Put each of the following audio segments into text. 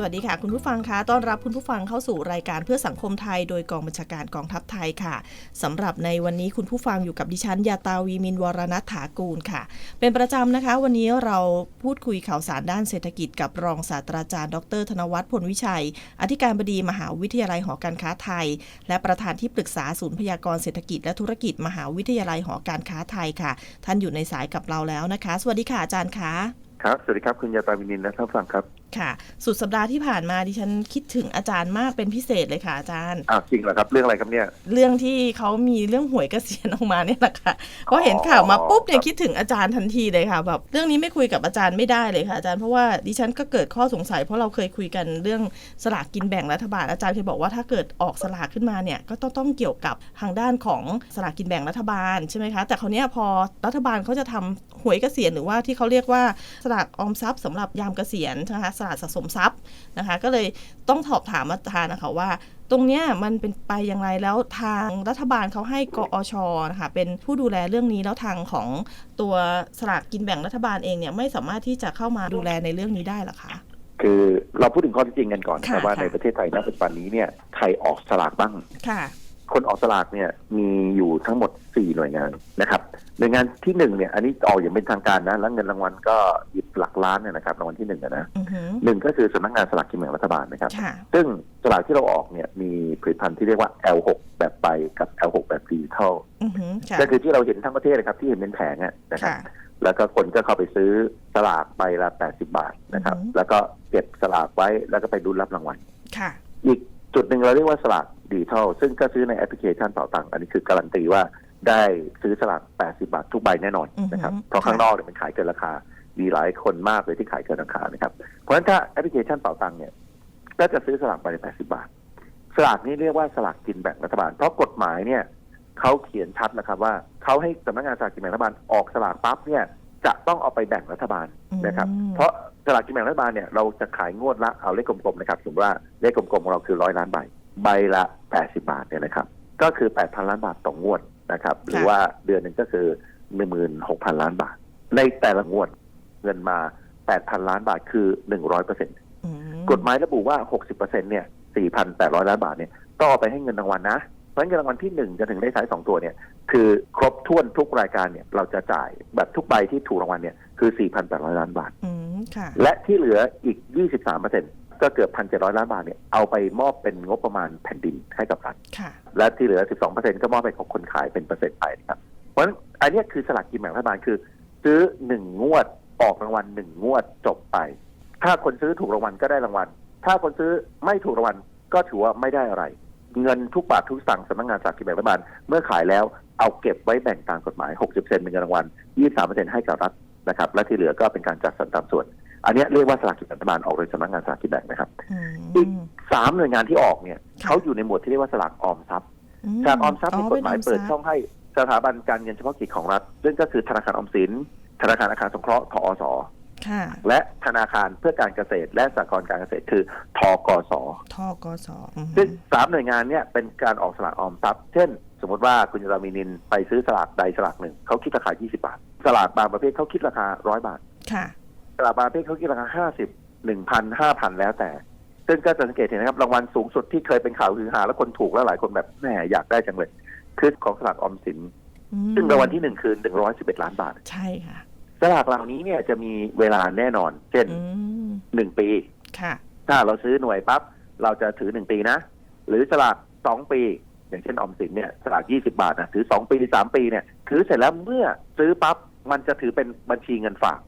สวัสดีค่ะ คุณผู้ฟังคะต้อนรับคุณผู้ฟังเข้าสู่รายการเพื่อสังคมไทย โดยกองบัญชาการกองทัพไทยค่ะสำหรับในวันนี้คุณผู้ฟังอยู่กับดิฉันยาตาวีมินวรณัฐถากูลค่ะ เป็นประจำนะคะ วันนี้เราพูดคุยข่าวสารด้านเศรษฐกิจกับรองศาสตราจารย์ ดร ธนวัฒน์พลวิชัย อธิการบดีมหาวิทยาลัยหอการค้าไทย และประธานที่ปรึกษาศูนย์พยากรณ์เศรษฐกิจและธุรกิจมหาวิทยาลัยหอการค้าไทยค่ะ ท่านอยู่ในสายกับเราแล้วนะคะ สวัสดีค่ะอาจารย์คะ ครับ สวัสดีครับ คุณยาตาวินินและท่านผู้ฟังครับ ค่ะ สุดสัปดาห์ที่ผ่านมาดิฉันคิดถึงอาจารย์มากเป็นพิเศษเลยค่ะอาจารย์ อ้าวจริงเหรอครับ เรื่องอะไรครับเนี่ย เรื่องที่เขามีเรื่องหวยเกษียณออกมาเนี่ยแหละค่ะพอเห็นข่าวมาปุ๊บเนี่ยครับคิดถึงอาจารย์ทันทีเลยค่ะแบบเรื่องนี้ไม่คุยกับอาจารย์ไม่ได้เลยค่ะอาจารย์เพราะว่าดิฉันก็เกิดข้อสงสัย เพราะเราเคยคุยกันเรื่องสลากกินแบ่งรัฐบาลอาจารย์เคยบอกว่าถ้าเกิดออกสลากขึ้นมาเนี่ยก็ต้องต้องเกี่ยวกับทางด้านของสลากกินแบ่งรัฐบาลใช่ไหมคะ แต่คราวเนี้ยพอรัฐบาลเขาจะทำหวยเกษียณหรือว่าที่เขาเรียกว่าสลากออมทรัพย์สำหรับยามเกษียณนะคะสลากสะสมทรัพย์นะคะ ก็เลยต้องสอบถามอาจารย์นะคะว่า ตรงเนี้ยมันเป็นไปอย่างไรแล้วทางรัฐบาลเขาให้กอชนะคะเป็นผู้ดูแลเรื่องนี้แล้วทางของตัวสลากกินแบ่งรัฐบาลเองเนี่ยไม่สามารถที่จะเข้ามาดูแลในเรื่องนี้ได้หรอคะคือเราพูดถึงข้อเท็จจริงกันก่อนค่ะแต่ว่าค่ะในประเทศไทยณปัจจุบันนี้เนี่ยใครออกสลากบ้าง ค่ะคนออกสลากเนี่ยมีอยู่ทั้งหมด 4 หน่วยงานนะครับหน่วยงานที่หนึ่งเนี่ยอันนี้ออกอย่างเป็นทางการนะแล้วเงินรางวัลก็หยิบหลักล้านเนี่ยนะครับรางวัลที่หนึ่งอะนะอือหือหนึ่งก็คือสำนักงานสลากกินแบ่งรัฐบาลนะครับค่ะซึ่งสลากที่เราออกเนี่ยมีผลิตภัณฑ์ที่เรียกว่า L6 แบบใบกับ L6 แบบดิจิทัลอือหือค่ะก็คือที่เราเห็นทั้งประเทศนะครับที่เห็นเป็นแผงอะนะครับค่ะแล้วก็คนก็เข้าไปซื้อสลากใบละ 80 บาทนะครับอือฮึแล้วก็เก็บสลากไว้แล้วก็ไปรุ้นรับรางวัลค่ะอีกจุดหนึ่งเราเรียกว่าสลาก ดิจิทัลซึ่งก็ซื้อในแอปพลิเคชันเป่าตังค์อันนี้คือการันตีว่าได้ซื้อสลาก 80 บาททุกใบแน่นอนนะครับอือฮึเพราะข้างนอกเนี่ยมันขายเกินราคา มีหลายคนมากเลยที่ขายเกินราคานะครับ เพราะฉะนั้นถ้าแอปพลิเคชันเป่าตังค์เนี่ย ก็จะซื้อสลากใบละ80 บาท สลากนี้เรียกว่าสลากกินแบ่งรัฐบาล เพราะกฎหมายเนี่ยเขาเขียนชัดนะครับว่าเขาให้สำนักงานสลากกินแบ่งรัฐบาลออกสลากปั๊บเนี่ยจะต้องเอาไปแบ่งรัฐบาลนะครับอืมเพราะสลากกินแบ่งรัฐบาลเนี่ยเราจะขายงวดละเอาเลขกลมๆนะครับสมมติว่าเลขกลมๆของเราคือร้อยล้านใบ ใบละ 80 บาทเนี่ยนะครับ ก็คือ 8,000 ล้านบาทต่องวดนะครับ หรือว่าเดือนหนึ่งก็คือ 16,000 ล้านบาท ในแต่ละงวดเงินมา 8,000 ล้านบาทคือ 100เปอร์เซ็นต์อืมกฎหมายระบุว่า 60เปอร์เซ็นต์เนี่ย 4,800 ล้านบาทเนี่ยต้องเอาไปให้เงินรางวัลนะเพราะฉะนั้นเงินรางวัลที่หนึ่งจะถึงได้ท้ายสองตัวเนี่ย คือครบถ้วนทุกรายการเนี่ย เราจะจ่ายแบบทุกใบที่ถูกรางวัลเนี่ยคือ 4,800 ล้านบาทอืมค่ะและที่เหลืออีก 23เปอร์เซ็นต์ ก็เกือบ1,700ล้านบาทเนี่ยเอาไปมอบเป็นงบประมาณแผ่นดินให้กับรัฐค่ะและที่เหลือ12เปอร์เซ็นต์ก็มอบให้กับคนขายเป็นเปอร์เซ็นต์ไปนะครับเพราะฉะนั้นอันเนี้ยคือสลากกินแบ่งรัฐบาลคือ ซื้อหนึ่งงวดออกรางวัลหนึ่งงวดจบไป ถ้าคนซื้อถูกรางวัลก็ได้รางวัล ถ้าคนซื้อไม่ถูกรางวัลก็ถือว่าไม่ได้อะไร เงินทุกบาททุกสตางค์สำนักงานสลากกินแบ่งรัฐบาลเมื่อขายแล้วเอาเก็บไว้แบ่งตามกฎหมาย 60เป็นเงินรางวัล 23ให้กับรัฐนะครับ และที่เหลือก็เป็นการจัดสรรตามส่วน อันเนี้ยเรียกว่าสลากกินแบ่งรัฐบาลออกโดยสำนักงานสลากกินแบ่งนะครับอือีกมสามหน่วยงานที่ออกเนี่ยค่ะเขาอยู่ในหมวดที่เรียกว่าสลากออมทรัพย์สลากออมทรัพย์มีกฎหมายเปิดช่องให้สถาบันการเงินเฉพาะกิจของรัฐซึ่งก็คือธนาคารออมสิน ธนาคารอาคารสงเคราะห์ทอสค่ะและธนาคารเพื่อการเกษตร และสหกรณ์การเกษตรคือทกสทกสอืมซึ่งสามหน่วยงานเนี่ยเป็นการออกสลากออมทรัพย์ เช่น สมมติว่าคุณยามีนินไปซื้อสลากใดสลากหนึ่งเขาคิดราคา 20 บาท สลากบางประเภทเขาคิดราคา 100 บาท ค่ะสลากบางประเภทเขาคิดราคา50 1,000 5,000แล้วแต่ ซึ่งก็จะสังเกตเห็นนะครับรางวัลสูงสุดที่เคยเป็นข่าวฮือฮาแล้วคนถูกแล้วหลายคนแบบแหมอยากได้จังเลย คือของสลากออมสินอืมซึ่งรางวัลที่หนึ่งคือ111ล้านบาท ใช่ค่ะสลากเหล่านี้เนี่ยจะมีเวลาแน่นอน เช่นอืมหนึ่งปีค่ะถ้าเราซื้อหน่วยปั๊บเราจะถือหนึ่งปีนะ หรือสลากสองปี อย่างเช่นออมสินเนี่ยสลากยี่สิบาทนะถือสองปีสามปีเนี่ยถือเสร็จแล้วเมื่อซื้อปั๊บมันจะถือเป็นบัญชีเงินฝากอ๋อ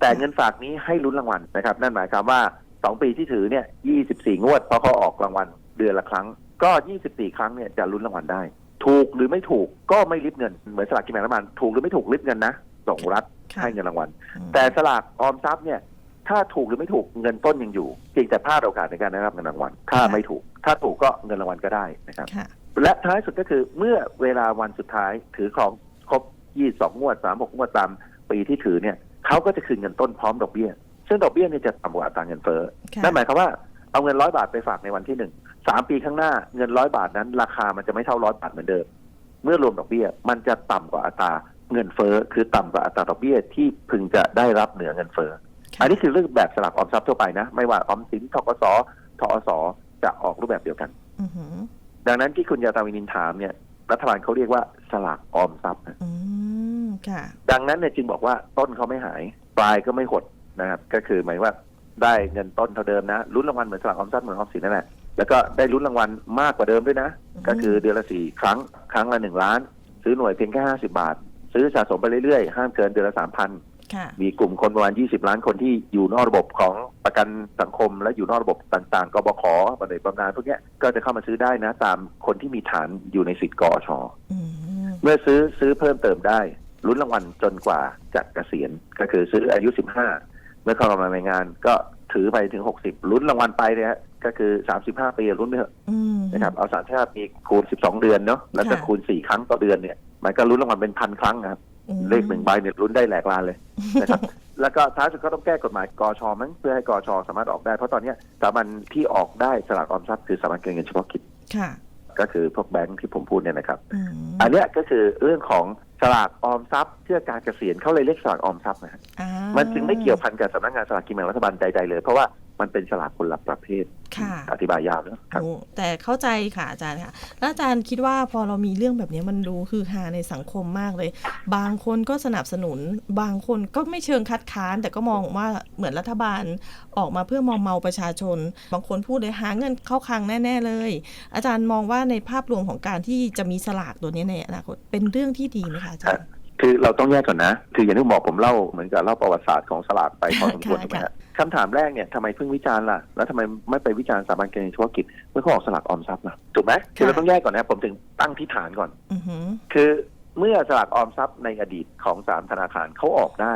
แต่เงินฝากนี้ให้ลุ้นรางวัลนะครับ นั่นหมายความว่าสองปีที่ถือเนี่ยยี่สิบสี่งวดเพราะเขาออกรางวัลเดือนละครั้ง ก็ยี่สิบสี่ครั้งเนี่ยจะลุ้นรางวัลได้ ถูกหรือไม่ถูกก็ไม่ริบเงินเหมือนสลากกินแบ่งรัฐบาลถูกหรือไม่ถูกริบเงินนะส่งรัฐค่ะให้เงินรางวัลอืมแต่สลากออมทรัพย์เนี่ย ถ้าถูกหรือไม่ถูกเงินต้นยังอยู่เพียงแต่พลาดโอกาสในการได้รับเงินรางวัลถ้าไม่ถูก ถ้าถูกก็เงินรางวัลก็ได้นะครับค่ะและท้ายสุดก็คือเมื่อเวลาวันสุดท้ายถือของครบ22งวด36งวดตามปีที่ถือเนี่ย เขาก็จะคืนเงินต้นพร้อมดอกเบี้ย ซึ่งดอกเบี้ยเนี่ยจะต่ำกว่าอัตราเงินเฟ้อค่ะนั่นหมายความว่าเอาเงินร้อยบาทไปฝากในวันที่หนึ่งสามปีข้างหน้าเงินร้อยบาทนั้น ราคามันจะไม่เท่าร้อยบาทเหมือนเดิม เมื่อรวมดอกเบี้ยมันจะต่ำกว่าอัตราเงินเฟ้อคือต่ำกว่าอัตราดอกเบี้ยที่พึงจะได้รับเหนือเงินเฟ้อค่ะอันนี้คือเรื่องแบบสลากออมทรัพย์ทั่วไปนะ ไม่ว่าออมสินทกสทอสจะออกรูปแบบเดียวกันอือหือดังนั้นที่คุณยาตาวินินถามเนี่ยรัฐบาลเขาเรียกว่าสลากออมทรัพย์นะอืมค่ะ ดังนั้นเนี่ยจึงบอกว่าต้นเขาไม่หาย ปลายก็ไม่หดนะครับ ก็คือหมายว่าได้เงินต้นเท่าเดิมนะลุ้นรางวัลเหมือนสลากออมทรัพย์เหมือนออมสินนั่นแหละแล้วก็ได้ลุ้นรางวัลมากกว่าเดิมด้วยนะอืมก็คือเดือนละสี่ครั้ง ครั้งละหนึ่งล้าน ซื้อหน่วยเพียงแค่ห้าสิบาท ซื้อสะสมไปเรื่อยๆ ห้ามเกินเดือนละสามพันค่ะมีกลุ่มคนประมาณ 20 ล้านคนที่อยู่นอกระบบของประกันสังคม และอยู่นอกระบบต่างๆกบขบำเหน็จบำนาญพวกเนี้ยก็จะเข้ามาซื้อได้นะ ตามคนที่มีฐานอยู่ในสิทธิ์กอชอืมเมื่อซื้อซื้อเพิ่มเติมได้ ลุ้นรางวัลจนกว่าจะเกษียณก็คือซื้ออายุ 15 เมื่อเข้ามาในงาน ก็ถือไปถึง 60 ลุ้นรางวัลไปเนี่ยฮะก็คือ 35 ปีลุ้นไปเถอะอืมนะครับเอา35ปีคูณ 12 เดือนเนาะแล้วก็ค่ะคูณ 4 ครั้งต่อเดือนเนี่ยมันก็ลุ้นรางวัลเป็นพันครั้งนะครับอืมเลขหนึ่งใบเนี่ยลุ้นได้แหลกลานเลยนะครับแล้วก็ท้ายสุดก็ต้องแก้กฎหมายกชมั้งเพื่อให้กชสามารถออกได้ เพราะตอนเนี้ยสถาบันที่ออกได้สลากออมทรัพย์คือสถาบันการเงินเฉพาะกิจค่ะก็คือพวกแบงค์ที่ผมพูดเนี่ยนะครับอืมอันเนี้ยก็คือเรื่องของ สลากออมทรัพย์เพื่อการเกษียณเขาเลยเรียกสลากออมทรัพย์นะฮะอ่ามันจึงไม่เกี่ยวพันกับสำนักงานสลากกินแบ่งรัฐบาลใดๆเลย เพราะว่า มันเป็นสลากคนละประเภทค่ะอธิบายยาวเนอะครับโอ้แต่เข้าใจค่ะอาจารย์ค่ะแล้วอาจารย์คิดว่าพอเรามีเรื่องแบบนี้มันดูคือหาในสังคมมากเลย บางคนก็สนับสนุน บางคนก็ไม่เชิงคัดค้าน แต่ก็มองว่าเหมือนรัฐบาลออกมาเพื่อมองเมาประชาชน บางคนพูดเลยหาเงินเข้าคลังแน่ ๆ เลย อาจารย์มองว่าในภาพรวมของการที่จะมีสลากตัวนี้ในอนาคตเป็นเรื่องที่ดีไหมคะอาจารย์คือเราต้องแยกก่อนนะ คืออย่างที่ผมบอกผมเล่าเหมือนกับเล่าประวัติศาสตร์ของสลากไปพอสมควรค่ะถูกไหมค่ะฮะ คำถามแรกเนี่ยทำไมเพิ่งวิจารณ์ล่ะ แล้วทำไมไม่ไปวิจารณ์สถาบันการเงินเฉพาะกิจเมื่อเขาออกสลากออมทรัพย์ล่ะถูกไหมคือเราต้องแยกก่อนนะผมถึงตั้งที่ฐานก่อนอือหือคือเมื่อสลากออมทรัพย์ในอดีตของสามธนาคารเขาออกได้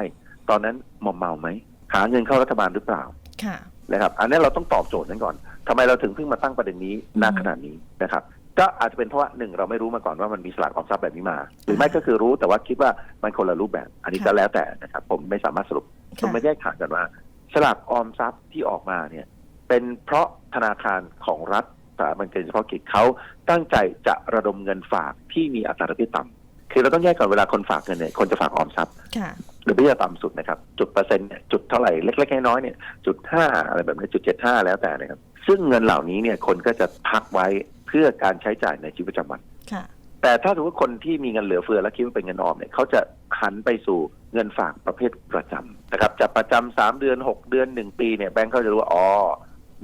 ตอนนั้นมอมเมาไหมหาเงินเข้ารัฐบาลหรือเปล่าค่ะนะครับ อันนี้เราต้องตอบโจทย์นั้นก่อนทำไมเราถึงเพิ่งมาตั้งประเด็นนี้ณอืมขนาดนี้นะครับ ก็อาจจะเป็นเพราะว่าหนึ่งเราไม่รู้มาก่อนว่ามันมีสลากออมทรัพย์แบบนี้มา หรือไม่ก็คือรู้แต่ว่าคิดว่ามันคนละรูปแบบ อันนี้ก็แล้วแต่นะครับ ผมไม่สามารถสรุปผมค่ะไม่แยกขาดกันว่าส ลากออมทรัพย์ที่ออกมาเนี่ย เป็นเพราะธนาคารของรัฐสถาบันการเงินเฉพาะกิจเขาตั้งใจจะระดมเงินฝากที่มีอัตราดอกเบี้ยต่ำคือเราต้องแยกก่อนเวลาคนฝากเงินเนี่ยคนจะฝากออมทรัพย์ค่ะหรือเบี้ยต่ำสุดนะครับ จุดเปอร์เซ็นต์เนี่ยจุดเท่าไหร่เล็กๆน้อยๆเนี่ยจุดห้าอะไรแบบนี้จุดเจ็ดห้าแล้วแต่นะครับ ซึ่งเงินเหล่านี้เนี่ยคนก็จะพักไว้เพื่อการใช้จ่ายในชีวิตประจำวันค่ะแต่ถ้าสมมติคนที่มีเงินเหลือเฟือและคิดว่าเป็นเงินออมเนี่ยเขาจะหันไปสู่เงินฝากประเภทประจำ นะครับจะประจำสามเดือนหกเดือนหนึ่งปีเนี่ยแบงก์เขาจะรู้ว่าอ๋อ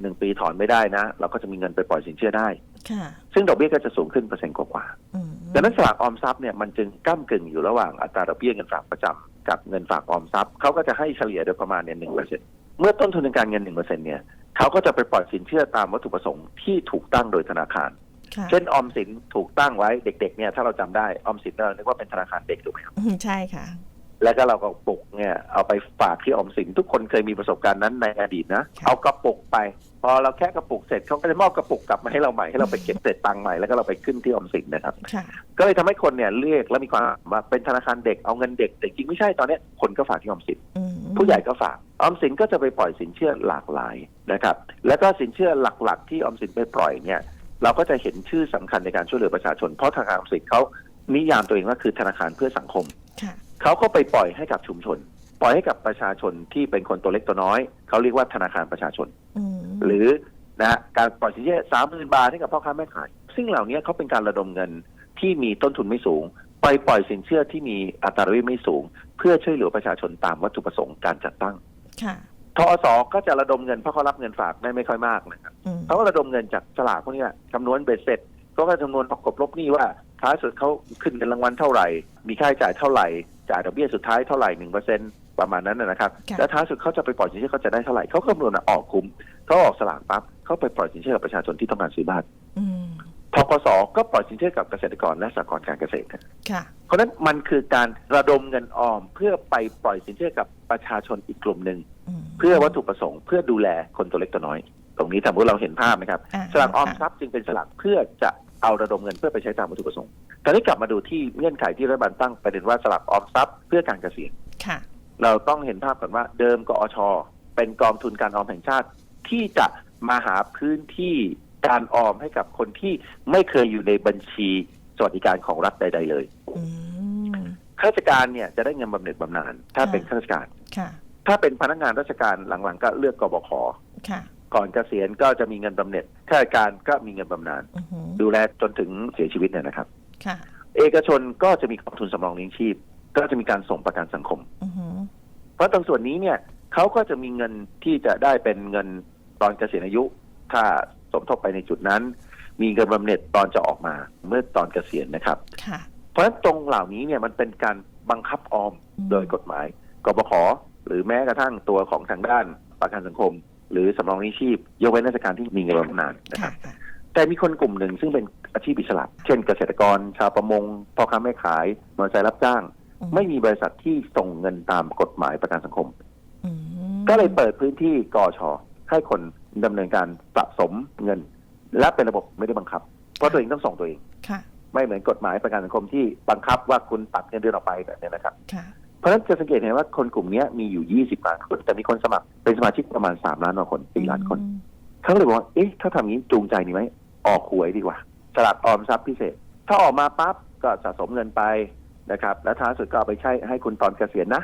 หนึ่งปีถอนไม่ได้นะ เราก็จะมีเงินไปปล่อยสินเชื่อได้ค่ะซึ่งดอกเบี้ยก็จะสูงขึ้นเปอร์เซ็นต์กว่าๆอืมดังนั้นสลากออมทรัพย์เนี่ยมันจึงก้ากึ่งอยู่ระหว่างอัตราดอกเบี้ยเงินฝากประจำกับเงินฝากออมทรัพย์เขาก็จะให้เฉลี่ยโดยประมาณเนี่ยหนึ่งเปอร์เซ็นเมื่อต้นทุนในการเงินหนึ่งเปอร์เซ็นเนี่ยเขาก็จะไปปล่อยสินเชื่อตามวัตถุประสงค์ที่ถูกตั้งโดยธนาคารค่ะเช่นออมสินถูกตั้งไว้เด็ก ๆ เนี่ยถ้าเราจำได้ออมสินเรานึกว่าเป็นธนาคารเด็กถูกไหมครับอืมใช่ค่ะ แล้วก็เราก็ปลุกเนี่ยเอาไปฝากที่ออมสินทุกคนเคยมีประสบการณ์นั้นในอดีตนะค่ะเอากระปุกไป พอเราแค่กระปุกเสร็จเขาก็จะมอบกระปุกกลับมาให้เราใหม่ให้เราไปเก็บเศษตังค์ใหม่แล้วก็เราไปขึ้นที่ออมสินนะครับค่ะก็เลยทำให้คนเนี่ยเรียกและมีความว่าเป็นธนาคารเด็กเอาเงินเด็กแต่จริงไม่ใช่ตอนเนี้ยคนก็ฝากที่ออมสินอืมผู้ใหญ่ก็ฝากออมสินก็จะไปปล่อยสินเชื่อหลากหลายนะครับ แล้วก็สินเชื่อหลักๆ ที่ออมสินไปปล่อยเนี่ย เราก็จะเห็นชื่อสำคัญในการช่วยเหลือประชาชนเพราะธนาคารออมสินเขานิยามตัวเองว่าคือธนาคารเพื่อสังคมค่ะ เขาก็ไปปล่อยให้กับชุมชน ปล่อยให้กับประชาชนที่เป็นคนตัวเล็กตัวน้อย เขาเรียกว่าธนาคารประชาชนอืมหรือนะฮะการปล่อยสินเชื่อสามหมื่นบาทให้กับพ่อค้าแม่ขาย ซึ่งเหล่านี้เขาเป็นการระดมเงินที่มีต้นทุนไม่สูง ไปปล่อยสินเชื่อที่มีอัตราดอกเบี้ยไม่สูง เพื่อช่วยเหลือประชาชนตามวัตถุประสงค์การจัดตั้งค่ะทอสก็จะระดมเงินเพราะเขารับเงินฝากได้ไม่ค่อยมากนะครับอืมเขาก็ระดมเงินจากสลากพวกนี้คำนวณเบ็ดเสร็จเขาก็คำนวณประกบลบหนี้ว่าท้ายสุดเขาขึ้นเงินรางวัลเท่าไหร่ มีค่าใช้จ่ายเท่าไหร่ จ่ายดอกเบี้ยสุดท้ายเท่าไหร่หนึ่งเปอร์เซ็นประมาณนั้นนะนะครับค่ะแล้วท้ายสุดเขาจะไปปล่อยสินเชื่อเขาจะได้เท่าไหร่เขาคำนวณออกคุ้มเขาออกสลากปั๊บเขาไปปล่อยสินเชื่อกับประชาชนที่ต้องการซื้อบ้านอืมทกสก็ปล่อยสินเชื่อกับเกษตรกรและสหกรณ์การเกษตรค่ะเพราะฉะนั้นมันคือการระดมเงินออมเพื่อไปปล่อยสินเชื่อกับประชาชนอีกกลุ่มหนึ่งมเพื่อวัตถุประสงค์เพื่อดูแลคนตัวเล็กตัวน้อย ตรงนี้ทำให้เราเห็นภาพไหมครับอ่าสลากออมทรัพย์จึงเป็นสลากเพื่อจะ เอาระดมเงินเพื่อไปใช้ตามวัตถุประสงค์ตอนนี้กลับมาดูที่เงื่อนไขที่รัฐบาลตั้งประเด็นว่าสลากออมทรัพย์เพื่อการเกษียณค่ะเราต้องเห็นภาพก่อนว่าเดิมกอช เป็นกองทุนการออมแห่งชาติ ที่จะมาหาพื้นที่การออมให้กับคนที่ไม่เคยอยู่ในบัญชีสวัสดิการของรัฐใด ๆ เลยอืมข้าราชการเนี่ยจะได้เงินบำเหน็จบำนาญถ้าค่ะเป็นข้าราชการค่ะถ้าเป็นพนักงานราชการหลังๆ ก็เลือกกบขค่ะ ก่อนเกษียณก็จะมีเงินบำเหน็จข้าราชการก็มีเงินบำนาญอือหือดูแลจนถึงเสียชีวิตเนี่ยนะครับค่ะเอกชนก็จะมีกองทุนสำรองเลี้ยงชีพ ก็จะมีการส่งประกันสังคมอือหือเพราะตรงส่วนนี้เนี่ยเขาก็จะมีเงินที่จะได้เป็นเงินตอนเกษียณอายุถ้าสมทบไปในจุดนั้น มีเงินบำเหน็จตอนจะออกมาเมื่อตอนเกษียณนะครับค่ะเพราะฉะนั้นตรงเหล่านี้เนี่ยมันเป็นการบังคับออมอืมโดยกฎหมายกบขหรือแม้กระทั่งตัวของทางด้านประกันสังคม หรือสำรองเลี้ยงชีพ ยกเว้นราชการที่มีเงินบำนาญนะคค่ะรับค่ะแต่มีคนกลุ่มหนึ่งซึ่งเป็นอาชีพอิสระเช่นเกษตรกร ชาวประมงพ่อค้าแม่ขายมอเตอร์ไซค์รับจ้างอืไม่มีบริษัทที่ส่งเงินตามกฎหมายประกันสังคมอืมก็เลยเปิดพื้นที่กอชอให้คนดำเนินการสะสมเงิน และเป็นระบบไม่ได้บังคับ เพราะตัวเองต้องส่งตัวเองค่ะไม่เหมือนกฎหมายประกันสังคมที่บังคับว่าคุณตัดเงินเดือนออกไปแบบนี้นะครับค่ะ เพราะฉะนั้นจะสังเกตเห็นว่าคนกลุ่มนี้มีอยู่ 20ล้านคน แต่มีคนสมัครเป็นสมาชิกประมาณ 3 ล้านกว่าคน 4 ล้านคนเขาเลยบอกว่าเอ๊ะถ้าทำอย่างนี้จูงใจดีไหมออกหวยดีกว่า สลักออมทรัพย์พิเศษ ถ้าออกมาปั๊บก็สะสมเงินไปนะครับ แล้วท้ายสุดก็เอาไปใช้ให้คุณตอนเกษียณนะ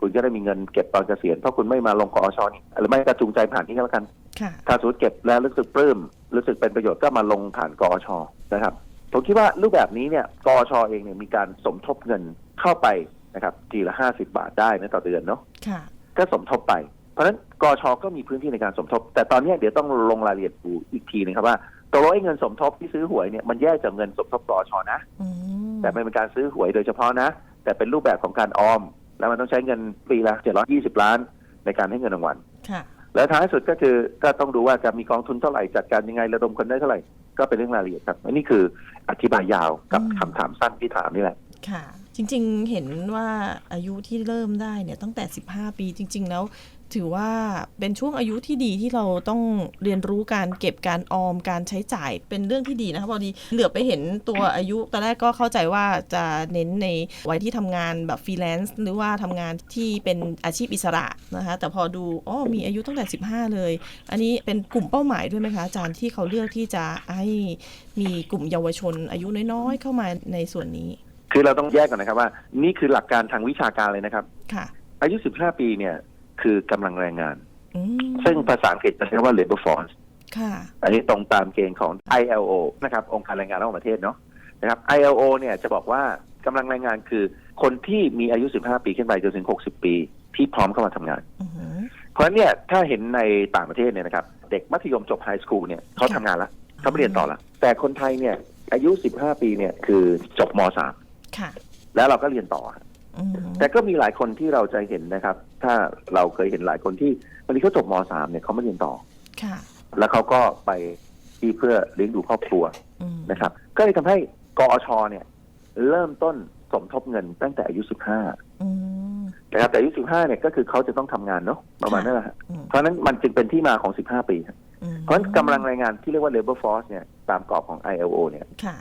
คุณจะได้มีเงินเก็บตอนเกษียณเพราะคุณไม่มาลงกอชนี่หรือไม่ก็จูงใจผ่านนี้ก็แล้วกันค่ะถ้าสมมติเก็บแล้วรู้สึกปลื้มรู้สึกเป็นประโยชน์ก็มาลงผ่านกอชนะครับผมคิดว่ารูปแบบนี้เนี่ยกอชเองเนี่ยมีการสมทบเงินเข้าไป นะครับทีละห้าสิบาทได้นะต่อเดือนเนาะค่ะก็สมทบไป เพราะฉะนั้นกอชก็มีพื้นที่ในการสมทบ แต่ตอนเนี้ยเดี๋ยวต้องลงรายละเอียดดูอีกทีนึงครับว่าตกลงไอ้เงินสมทบที่ซื้อหวยเนี่ยมันแยกจากเงินสมทบกอชนะอืมแต่ไม่เป็นการซื้อหวยโดยเฉพาะนะ แต่เป็นรูปแบบของการออม แล้วมันต้องใช้เงินปีละ720ล้านในการให้เงินรางวัลค่ะและท้ายสุดก็คือก็ต้องดูว่าจะมีกองทุนเท่าไหร่จัดการยังไงระดมคนได้เท่าไหร่ก็เป็นเรื่องรายละเอียดครับอันนี้คืออธิบายยาวกับอืมคำถามสั้นที่ถามนี่แหละค่ะจ ริง ๆ เห็นว่าอายุที่เริ่มได้เนี่ยตั้งแต่ 15 ปีจริง ๆ แล้วถือว่าเป็นช่วงอายุที่ดีที่เราต้องเรียนรู้การเก็บการออมการใช้จ่ายเป็นเรื่องที่ดีนะคะพอดีเหลือไปเห็นตัวอายุตอนแรกก็เข้าใจว่าจะเน้นในวัยที่ทำงานแบบฟรีแลนซ์หรือว่าทำงานที่เป็นอาชีพอิสระนะคะแต่พอดูอ๋อมีอายุตั้งแต่ 15 เลย อันนี้เป็นกลุ่มเป้าหมายด้วยไหมคะอาจารย์ที่เขาเลือกที่จะให้มีกลุ่มเยาวชนอายุน้อยๆเข้ามาในส่วนนี้ คือเราต้องแยกก่อนนะครับว่า นี่คือหลักการทางวิชาการเลยนะครับ ค่ะ อายุ 15 ปีเนี่ย คือกำลังแรงงาน อืมซึ่งภาษาอังกฤษจะใช้คำว่า labor force ค่ะอันนี้ตรงตามเกณฑ์ของ ILO นะครับ องค์การแรงงานระหว่างประเทศเนาะนะครับ ILO เนี่ยจะบอกว่ากำลังแรงงานคือ คนที่มีอายุ 15 ปีขึ้นไปจนถึง 60 ปีที่พร้อมเข้ามาทำงาน อือหือเพราะฉะนั้นเนี่ยถ้าเห็นในต่างประเทศเนี่ยนะครับ เด็กมัธยมจบไฮสคูลเนี่ยเขาทำงานแล้วเขาไม่เรียนต่อละแต่คนไทยเนี่ยอายุ 15 ปีเนี่ยคือจบม .3 ค่ะ แล้วเราก็เรียนต่ออือหือแต่ก็มีหลายคนที่เราจะเห็นนะครับ ถ้าเราเคยเห็นหลายคนที่วันนี้เขาจบม .3 เนี่ยเขาไม่เรียนต่อค่ะ แล้วเขาก็ไปที่เพื่อเลี้ยงดูครอบครัวอืมนะครับ ก็เลยทำให้กอชเนี่ย เริ่มต้นสมทบเงินตั้งแต่อายุ15อืมนะครับแต่อายุ15เนี่ยก็คือเขาจะต้องทำงานเนาะประมาณนั้นแหละฮะอืมเพราะฉะนั้นมันจึงเป็นที่มาของ15ปีครับอืมเพราะฉะนั้นกำลังแรงงานที่เรียกว่า labor force เนี่ยตามกรอบของ ILO เนี่ยค่ะ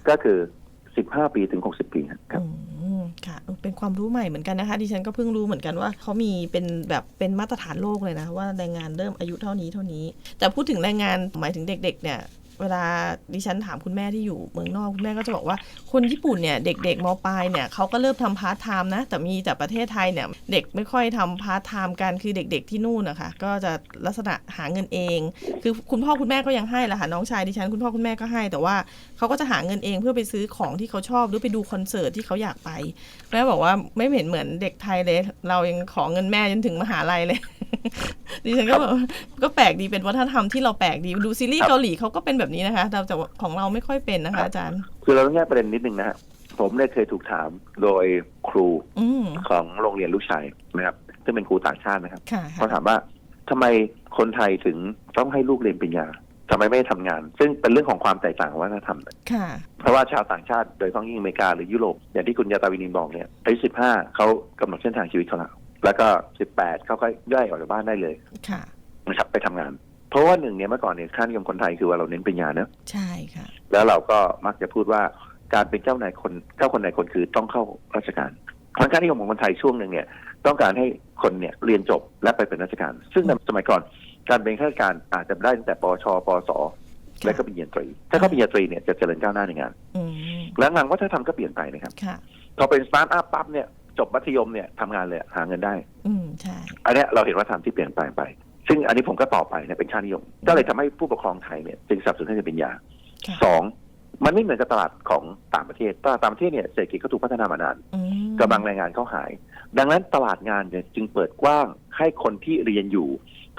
สิบห้าปีถึงหกสิบปีครับอืมค่ะเออเป็นความรู้ใหม่เหมือนกันนะคะ ดิฉันก็เพิ่งรู้เหมือนกันว่าเขามีเป็นแบบเป็นมาตรฐานโลกเลยนะ ว่าแรงงานเริ่มอายุเท่านี้เท่านี้ แต่พูดถึงแรงงานหมายถึงเด็ก ๆ เนี่ย เวลาดิฉันถามคุณแม่ที่อยู่เมืองนอกคุณแม่ก็จะบอกว่าคนญี่ปุ่นเนี่ยเด็กๆมปลายเนี่ยเขาก็เริ่มทำพาร์ทไทม์นะแต่มีแต่ประเทศไทยเนี่ยเด็กไม่ค่อยทำพาร์ทไทม์กันคือเด็ก ๆที่นู่นนะคะก็จะลักษณะหาเงินเอง คือคุณพ่อคุณแม่ก็ยังให้ละค่ะน้องชายดิฉันคุณพ่อคุณแม่ก็ให้ แต่ว่าเขาก็จะหาเงินเองเพื่อไปซื้อของที่เขาชอบหรือไปดูคอนเสิร์ตที่เขาอยากไปแม่บอกว่าไม่เห็นเหมือนเด็กไทยเลย เรายังขอเงินแม่จนถึงมหาลัยเลยดิฉันก็แบบก็แปลกดีเป็นวัฒนธรรมที่เราแปลกดีดูซีรีส์เกาหลีเขาก็เป็นแบบนี้นะคะแต่แต่ว่าของเราไม่ค่อยเป็นนะคะอาจารย์ คือเราต้องแยกประเด็นนิดนึงนะฮะผมเนี่ยเคยถูกถามโดยครูอืมของโรงเรียนลูกชายนะครับซึ่งเป็นครูต่างชาตินะครับค่ะเขาถามว่าทำไมคนไทยถึงต้องให้ลูกเรียนปริญญาทำไมไม่ทำงาน ซึ่งเป็นเรื่องของความแตกต่างของวัฒนธรรมค่ะเพราะว่าชาวต่างชาติโดยเฉพาะยิ่งอเมริกาหรือยุโรปอย่างที่คุณยาตาวินินบอกเนี่ยอายุสิบห้าเขากำหนดเส้นทางชีวิตเขาแล้วแล้วก็สิบแปดเขาก็ย่อยออกจากบ้านได้เลยค่ะนะครับไปทำงาน เพราะว่าหนึ่งเนี่ยเมื่อก่อนเนี่ยค่านิยมคนไทยคือว่าเราเน้นปริญญาเนอะใช่ค่ะ แล้วเราก็มักจะพูดว่าการเป็นเจ้านายคนเจ้าคนนายคนคือต้องเข้าราชการเพราะการนิยมของคนไทยช่วงหนึ่งเนี่ย ต้องการให้คนเนี่ยเรียนจบและไปเป็นราชการ ซึ่งในสมัยก่อนการเป็นข้าราชการอาจจะได้ตั้งแต่ปวชปวสค่ะและก็ปริญญาตรี ถ้าเขาปริญญาตรีเนี่ยจะเจริญก้าวหน้าในงานอืมแล้วงานวัฒนธรรมก็เปลี่ยนไปนะครับค่ะพอเป็นสตาร์ทอัพปั๊บเนี่ยจบมัธยมเนี่ยทำงานเลยหาเงินได้ อืมใช่อันเนี้ยเราเห็นวัฒนธรรมที่เปลี่ยนแปลงไป ซึ่งอันนี้ผมก็ต่อไปเนี่ยเป็นชาตินิยม ก็เลยทำให้ผู้ปกครองไทยเนี่ยจึงสนับสนุนให้เรียนปริญญาค่ะสองมันไม่เหมือนกับตลาดของต่างประเทศตลาดต่างประเทศเนี่ยเศรษฐกิจเขาถูกพัฒนามานานอืมกำลังแรงงานเขาหาย ดังนั้นตลาดงานเนี่ยจึงเปิดกว้างให้คนที่เรียนอยู่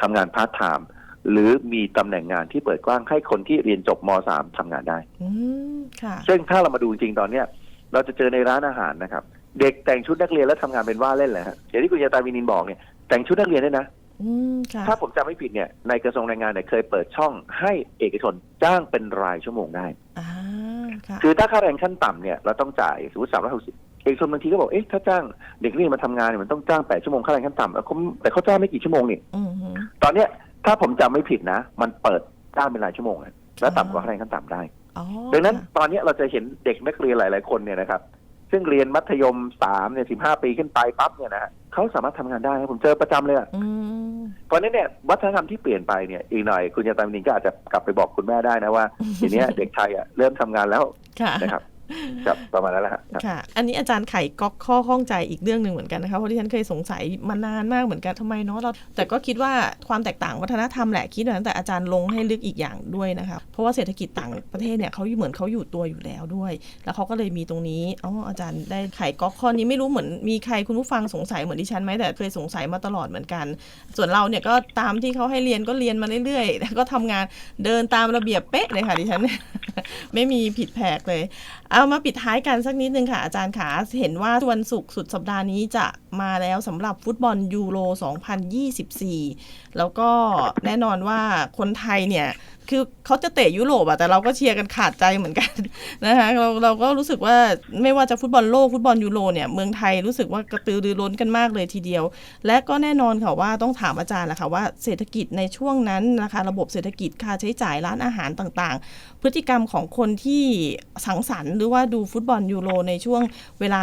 ทำงานพาร์ทไทม์หรือมีตำแหน่งงานที่เปิดกว้างให้คนที่เรียนจบม .3 ทำงานได้อืมค่ะซึ่งถ้าเรามาดูจริงๆตอนเนี้ยเราจะเจอในร้านอาหารนะครับ เด็กแต่งชุดนักเรียนแล้วทำงานเป็นว่าเล่นเลยฮะอย่างที่คุณยาตาวินินบอกเนี่ยแต่งชุดนักเรียนด้วยนะอืมค่ะ ถ้าผมจำไม่ผิดเนี่ยในกระทรวงแรงงานเนี่ยเคยเปิดช่องให้เอกชนจ้างเป็นรายชั่วโมงได้อ่าค่ะคือถ้าค่าแรงขั้นต่ำเนี่ยเราต้องจ่ายสมมติสามร้อยหกสิบเอกชนบางทีก็บอกเอ๊ะถ้าจ้างเด็กนักเรียนมาทำงานเนี่ยมันต้องจ้างแปดชั่วโมงค่าแรงขั้นต่ำแล้วเขาแต่เขาจ้างไม่กี่ชั่วโมงนี่อืมฮึตอนเนี้ยถ้าผมจำไม่ผิดนะ มันเปิดจ้างเป็นรายชั่วโมงอะแล้วต่ำกว่าค่าแรงขั้นต่ำได้อ๋อดังนั้นค่ะตอนเนี้ยเราจะเห็นเด็กนักเรียนหลาย ๆ คนเนี่ยนะครับ ซึ่งเรียนมัธยมสามเนี่ยสิบห้าปีขึ้นไปปั๊บเนี่ยนะฮะเขาสามารถทำงานได้ครับผมเจอประจำเลยอะอืมเพราะฉะนั้นเนี่ยวัฒนธรรมที่เปลี่ยนไปเนี่ยอีกหน่อย คุณยาตามินินก็อาจจะกลับไปบอกคุณแม่ได้นะว่าทีเนี้ยเด็กไทยอะเริ่มทำงานแล้วค่ะนะครับ ครับประมาณนั้นแหละค่ะ อันนี้อาจารย์ไขก๊อกข้อข้องใจอีกเรื่องหนึ่งเหมือนกันนะคะเพราะที่ฉันเคยสงสัยมานานมากเหมือนกันทำไมเนาะเรา แต่ก็คิดว่าความแตกต่างวัฒนธรรมแหละคิดว่าตั้งแต่อาจารย์ลงให้ลึกอีกอย่างด้วยนะคะเพราะว่าเศรษฐกิจต่างประเทศเนี่ยเขาเหมือนเขาอยู่ตัวอยู่แล้วด้วย แล้วเขาก็เลยมีตรงนี้อ๋ออาจารย์ได้ไขก๊อกข้อนี้ไม่รู้เหมือนมีใครคุณผู้ฟังสงสัยเหมือนที่ฉันไหมแต่เคยสงสัยมาตลอดเหมือนกัน ส่วนเราเนี่ยก็ตามที่เขาให้เรียนก็เรียนมาเรื่อยๆแล้วก็ทำงานเดินตามระเบียบเป๊ะเลยค่ะดิฉัน ไม่มีผิดแผกเลยเอามาปิดท้ายกันสักนิดนึงค่ะอาจารย์ขาเห็นว่าวันศุกร์สุดสัปดาห์นี้จะมาแล้วสำหรับฟุตบอลยูโร 2024 แล้วก็แน่นอนว่าคนไทยเนี่ย คือเขาจะเตะยุโรปอะแต่เราก็เชียร์กันขาดใจเหมือนกันนะคะเราเราก็รู้สึกว่าไม่ว่าจะฟุตบอลโลกฟุตบอลยูโรเนี่ย เมืองไทยรู้สึกว่ากระตือรือร้นกันมากเลยทีเดียว และก็แน่นอนค่ะว่าต้องถามอาจารย์แหละค่ะว่าเศรษฐกิจในช่วงนั้นนะคะระบบเศรษฐกิจค่าใช้จ่ายร้านอาหารต่างๆ พฤติกรรมของคนที่สังสรรค์หรือว่าดูฟุตบอลยูโรในช่วงเวลา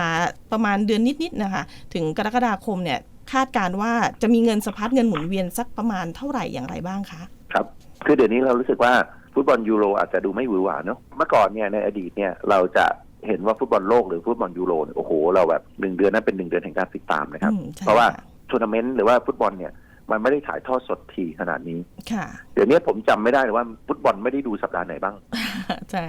ประมาณเดือนนิดๆนะคะ ถึงกรกฎาคมเนี่ยคาดการณ์ว่าจะมีเงินสะพัดเงินหมุนเวียนสักประมาณเท่าไหร่อย่างไรบ้างคะครับคือเดี๋ยวนี้เรารู้สึกว่าฟุตบอลยูโรอาจจะดูไม่หวือหวาเนาะเมื่อก่อนเนี่ยในอดีตเนี่ยเราจะเห็นว่าฟุตบอลโลกหรือฟุตบอลยูโรเนี่ยโอ้โห เราแบบหนึ่งเดือนนั้นเป็นหนึ่งเดือนแห่งการติดตามนะครับอืมใช่เพราะว่าค่ทัวร์นาเมนต์หรือว่าฟุตบอลเนี่ยมันไม่ได้ถ่ายทอดสดทีขนาดนี้ ค่ะ เดี๋ยวนี้ผมจำไม่ได้เลยว่าฟุตบอลไม่ได้ดูสัปดาห์ไหนบ้าง ใช่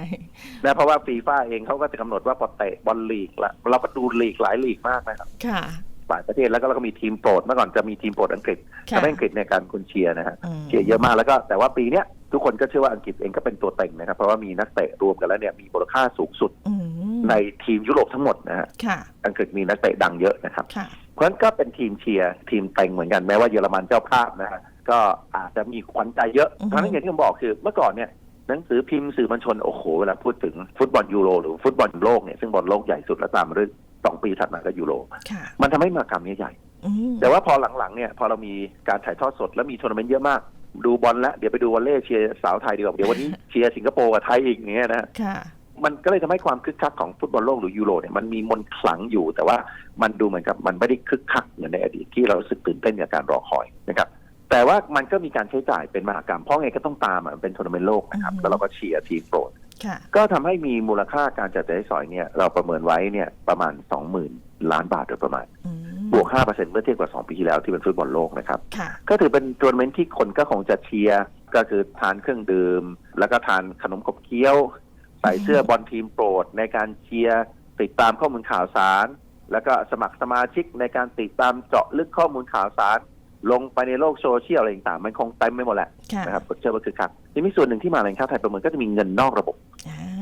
นะเพราะว่าฟีฟ่าเองเขาก็จะกำหนดว่าพอเตะบอลลีกละเราก็ดูลีกหลายลีกมากนะครับ ค่ะ หลายประเทศแล้วก็เราก็มีทีมโปรดเมื่อก่อนจะมีทีมโปรดอังกฤษค่ะทำให้อังกฤษในการคุณเชียร์นะฮะอืมเชียร์เยอะมากแล้วก็แต่ว่าปีเนี้ยทุกคนก็เชื่อว่าอังกฤษเองก็เป็นตัวเต็งนะครับ เพราะว่ามีนักเตะรวมกันแล้วเนี่ยมีมูลค่าสูงสุดอืมในทีมยุโรปทั้งหมดนะฮะค่ะอังกฤษมีนักเตะดังเยอะนะครับค่ะเพราะฉะนั้นก็เป็นทีมเชียร์ทีมเต็งเหมือนกันแม้ว่าเยอรมันเจ้าภาพนะฮะก็อาจจะมีขวัญใจเยอะอือฮึทั้งนั้นอย่างที่ผมบอกคือเมื่อก่อนเนี่ยหนังสือพิมพ์สื่อมวลชนโอ้โหเวลาพูดถึงฟุตบอลยูโรหรือฟุตบอลโลกเนี่ยซึ่งบอลโลกใหญ่สุดและตามมาด้วย สองปีถัดมาก็ยูโรค่ะมันทำให้มากรรมเนี้ใหญ่อืมแต่ว่าพอหลังๆเนี่ยพอเรามีการถ่ายทอดสดแล้วมีทัวร์นาเมนต์เยอะมาก ดูบอลแล้วเดี๋ยวไปดูวอลเล่เชียร์สาวไทยดีกว่าเดี๋ยววันนี้เชียร์สิงคโปร์กับไทยอีกอย่างเงี้ยนะค่ะมันก็เลยทำให้ความคึกคักของฟุตบอลโลกหรือยูโรเนี่ยมันมีมนต์ขลังอยู่ แต่ว่ามันดูเหมือนกับมันไม่ได้คึกคักเหมือนในอดีตที่เรารู้สึกตื่นเต้นกับการรอคอยนะครับแต่ว่ามันก็มีการใช้จ่ายเป็นมหากรรมเพราะไงก็ต้องตามอะมันเป็นทัวร์นาเมนต์โลกนะครับอือฮึแล้วเราก็เชียร์ทีมโปรดค่ะ ก็ทำให้มีมูลค่าการจัดจ่ายสอยเนี่ยเราประเมินไว้เนี่ยประมาณสองหมื่นล้านบาทโดยประมาณอืมบวก5%เมื่อเทียบกับ2ปีที่แล้วที่เป็นฟุตบอลโลกนะครับค่ะก็ถือเป็นทัวร์นาเมนต์ที่คนก็คงจะเชียร์ก็คือทานเครื่องดื่ม แล้วก็ทานขนมขบเคี้ยว ใส่เสื้อบอลทีมโปรด ในการเชียร์ติดตามข้อมูลข่าวสาร แล้วก็สมัครสมาชิกในการติดตามเจาะลึกข้อมูลข่าวสาร ลงไปในโลกโซเชียลอะไรต่างๆมันคงเต็มไปหมดแหละค่ะนะครับเชื่อว่าคือครับทีนี้ส่วนหนึ่งที่มาแรงค้าไทยประเมินก็จะมีเงินนอกระบบอ่า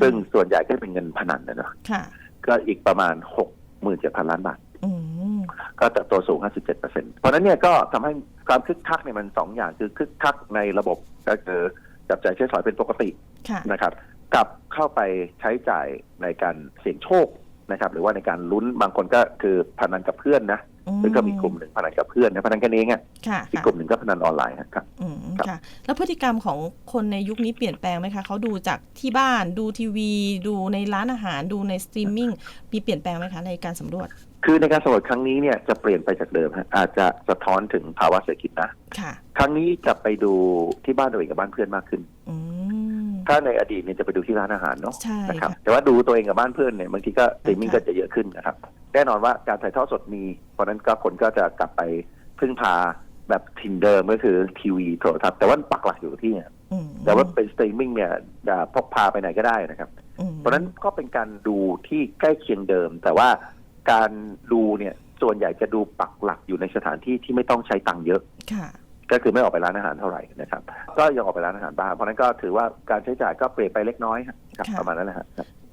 ซึ่งส่วนใหญ่ก็จะเป็นเงินพนันนะเนอะค่ะก็อีกประมาณ6 7 0 0 0ล้านบาทอืมก็เติบโตสูง 57%เพราะฉะนั้นเนี่ยก็ทำให้ความคึกคักเนี่ยมันสองอย่างคือคึกคักในระบบก็คือจับจ่ายใช้สอยเป็นปกติค่ะนะครับ กับเข้าไปใช้จ่ายในการเสี่ยงโชคนะครับ หรือว่าในการลุ้นบางคนก็คือพนันกับเพื่อนนะ ซึ่งก็มีกลุ่มหนึ่งพนันกับเพื่อนนะพนันกันเองอะค่ะอีกค่ะกลุ่มหนึ่งก็พนันออนไลน์ครับอืมครับค่ะ แล้วพฤติกรรมของคนในยุคนี้เปลี่ยนแปลงไหมคะเขาดูจากที่บ้านดูทีวี ดูในร้านอาหาร ดูในสตรีมมิ่งมีเปลี่ยนแปลงไหมคะในการสำรวจ คือในการสำรวจครั้งนี้เนี่ยจะเปลี่ยนไปจากเดิมฮะอาจจะสะท้อนถึงภาวะเศรษฐกิจนะค่ะครั้งนี้จะไปดูที่บ้านตัวเองกับบ้านเพื่อนมากขึ้นอืม ถ้าในอดีตเนี่ยจะไปดูที่ร้านอาหารเนาะใช่นะครับค่ะแต่ว่าดูตัวเองกับบ้านเพื่อนเนี่ยบางทีก็สตรีมมิ่งค่ะก็จะเยอะขึ้นนะครับแน่นอนว่าการถ่ายทอดสดมี เพราะฉะนั้นก็คนก็จะกลับไปพึ่งพาแบบทินเดิมก็คือทีวีโทรทัศน์แต่ว่าปักหลักอยู่ที่เนี่ยอืมแต่ว่าเป็นสตรีมมิ่งเนี่ยอ่าพกพาไปไหนก็ได้นะครับอืมเพราะฉะนั้นก็เป็นการดูที่ใกล้เคียงเดิม แต่ว่าการดูเนี่ยส่วนใหญ่จะดูปักหลักอยู่ในสถานที่ที่ไม่ต้องใช้ตังค์เยอะค่ะ ก็คือไม่ออกไปร้านอาหารเท่าไหร่นะครับ ก็ยังออกไปร้านอาหารบ้างเพราะฉะนั้นก็ถือว่าการใช้จ่ายก็เปลี่ยนไปเล็กน้อยครับค่ะประมาณนั้นแหละครับ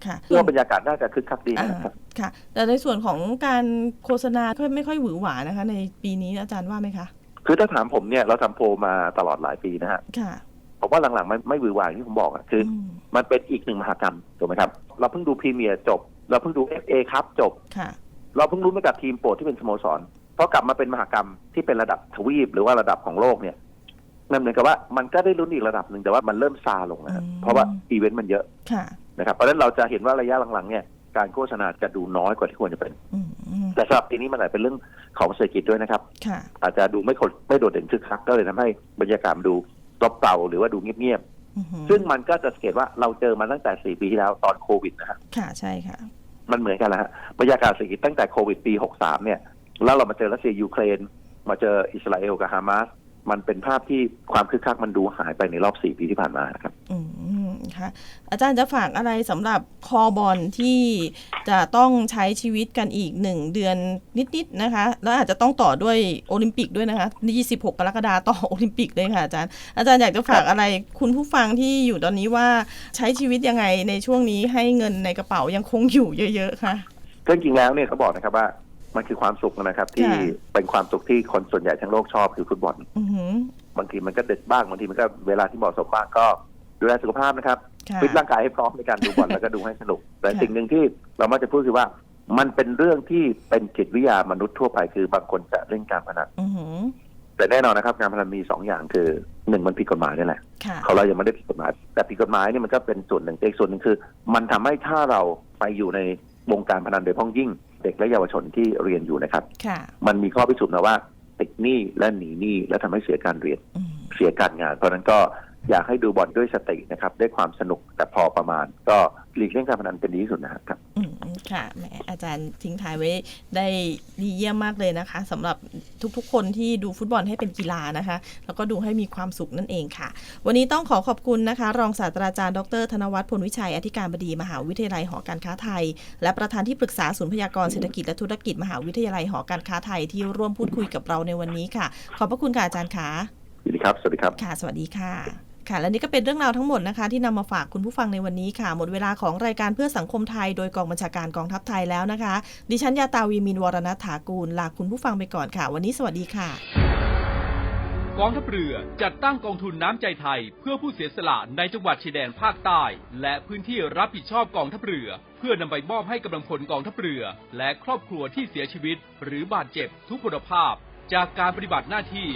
ค่ะเพื่อบรรยากาศน่าจะคึกคักดีอ่านะครับค่ะ แต่ในส่วนของการโฆษณาก็ไม่ค่อยหวือหวานะคะ ในปีนี้อาจารย์ว่าไหมคะ คือถ้าถามผมเนี่ยเราทำโพลมาตลอดหลายปีนะฮะค่ะผมว่าหลังๆไม่ไม่หวือหวาอย่างที่ผมบอกอะคืออมมันเป็นอีกหนึ่งมหากรรมถูกไหมครับ เราเพิ่งดูพรีเมียร์จบ เราเพิ่งดูเอฟเอครับจบค่ะเราเพิ่งรู้มากับทีมโปรดที่เป็นสโมสร พอกลับมาเป็นมหากรรมที่เป็นระดับทวีปหรือว่าระดับของโลกเนี่ยนั่นเหมือนกับว่ามันก็ได้ลุ้นอีกระดับหนึ่งแต่ว่ามันเริ่มซาลงนะฮะอืมเพราะว่าอีเวนต์มันเยอะค่ะนะครับเพราะฉะนั้นเราจะเห็นว่าระยะหลังๆเนี่ยการโฆษณาจะดูน้อยกว่าที่ควรจะเป็นอืมอืมแต่สำหรับปีนี้มันอาจเป็นเรื่องของเศรษฐกิจด้วยนะครับค่ะอาจจะดูไม่คดไม่โดดเด่นคึกคักก็เลยทำให้บรรยากาศมันดูรบเก่าหรือว่าดูเงียบอือหือๆซึ่งมันก็จะสังเกตว่าเราเจอมาตั้งแต่สี่ปีที่แล้วตอนโควิดนะฮะค่ะใช่ค่ะ มันเหมือนกันแล้วฮะบรรยากาศเศรษฐกิจตั้งแต่โควิดปี63เนี่ย แล้วเรามาเจอรัสเซียยูเครน มาเจออิสราเอลกับฮามาสมันเป็นภาพที่ความคึกคักมันดูหายไปในรอบ4ปีที่ผ่านมานะครับอืมค่ะอาจารย์จะฝากอะไรสำหรับคอบอลที่จะต้องใช้ชีวิตกันอีกหนึ่งเดือนนิดๆนะคะ แล้วอาจจะต้องต่อด้วยโอลิมปิกด้วยนะคะ26 กรกฎาคมต่อโอลิมปิกเลยค่ะอาจารย์ อาจารย์อยากจะฝากอะไรคุณผู้ฟังที่อยู่ตอนนี้ว่าใช้ชีวิตยังไงในช่วงนี้ให้เงินในกระเป๋ายังคงอยู่เยอะ ๆ ค่ะก็จริงๆแล้วเนี่ยเขาบอกนะครับว่า มันคือความสุขนะครับ ที่ค่ะเป็นความสุขที่คนส่วนใหญ่ทั้งโลกชอบคือฟุตบอลอือหือบางทีมันก็ดึกบ้างบางทีมันก็เวลาที่เหมาะสมบ้างก็ดูแลสุขภาพนะครับค่ะฟิตร่างกายให้พร้อมในการดูบอลแล้วก็ดูให้สนุก แต่ค่ะสิ่งหนึ่งที่เรามักจะพูดคือว่า มันเป็นเรื่องที่เป็นจิตวิทยามนุษย์ทั่วไปคือบางคนจะเล่นการพนันอือหือแต่แน่นอนนะครับการพนันมีสองอย่างคือหนึ่งมันผิดกฎหมายนี่แหละค่ะเขาเรายังไม่ได้ผิดกฎหมาย แต่ผิดกฎหมายนี่มันก็เป็นส่วนหนึ่งแต่อีกส่วนหนึ่งคือ มันทำให้ถ้าเราไปอยู่ในวงการพนันโดยเฉพ้องยิ่ง เด็กและเยาวชนที่เรียนอยู่นะครับค่ะมันมีข้อพิสูจน์นะว่าติดหนี้และหนีหนี้และทำให้เสียการเรียนอืมเสียการงาน เพราะฉะนั้นก็ อยากให้ดูบอลด้วยสตินะครับด้วยความสนุกแต่พอประมาณ ก็หลีกเลี่ยงการพนันเป็นดีที่สุดนะครับอืมค่ะแหมอาจารย์ทิ้งท้ายไว้ได้ดีเยี่ยมมากเลยนะคะสำหรับทุกๆ คนที่ดูฟุตบอลให้เป็นกีฬานะคะ แล้วก็ดูให้มีความสุขนั่นเองค่ะ วันนี้ต้องขอขอบคุณนะคะ รองศาสตราจารย์ดร ธนวัฒน์พลวิชัยอธิการบดีมหาวิทยาลัยหอการค้าไทย และประธานที่ปรึกษาศูนย์พยากรณ์เศรษฐกิจและธุรกิจมหาวิทยาลัยหอการค้าไทยที่ร่วมพูดคุยกับเราในวันนี้ค่ะ ขอบพระคุณค่ะอาจารย์ค่ะสวัสดีครับ สวัสดีครับ ค่ะ สวัสดีค่ะ ค่ะ และนี่ก็เป็นเรื่องราวทั้งหมดนะคะ ที่นำมาฝากคุณผู้ฟังในวันนี้ค่ะ หมดเวลาของรายการเพื่อสังคมไทย โดยกองบัญชาการกองทัพไทยแล้วนะคะ ดิฉันยาตาวีมินวรณัฐถากูลลาคุณผู้ฟังไปก่อนค่ะ วันนี้สวัสดีค่ะ กองทัพเรือจัดตั้งกองทุนน้ำใจไทย เพื่อผู้เสียสละในจังหวัดชายแดนภาคใต้ และพื้นที่รับผิดชอบกองทัพเรือ เพื่อนำไปมอบให้กำลังพลกองทัพเรือ และครอบครัวที่เสียชีวิต หรือบาดเจ็บทุกพลภาพ จากการปฏิบัติหน้าที่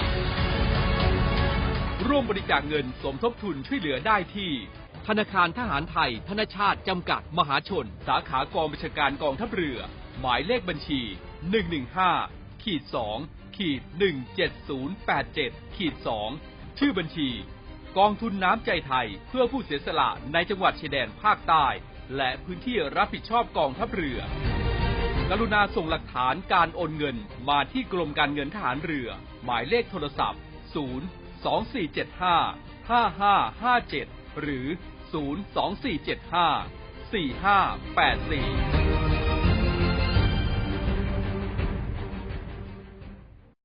ร่วมบริจาคเงินสมทบทุนช่วยเหลือได้ที่ ธนาคารทหารไทย ธนชาติจำกัดมหาชน สาขากองบัญชาการกองทัพเรือ หมายเลขบัญชี 115ขีด2ขีด17087ขีด2ชื่อบัญชี กองทุนน้ำใจไทยเพื่อผู้เสียสละในจังหวัดชายแดนภาคใต้ และพื้นที่รับผิดชอบกองทัพเรือกรุณาส่งหลักฐานการโอนเงินมาที่กรมการเงินทหารเรือ หมายเลขโทรศัพท์ 0 2475 5557 หรือ 0 2475 4584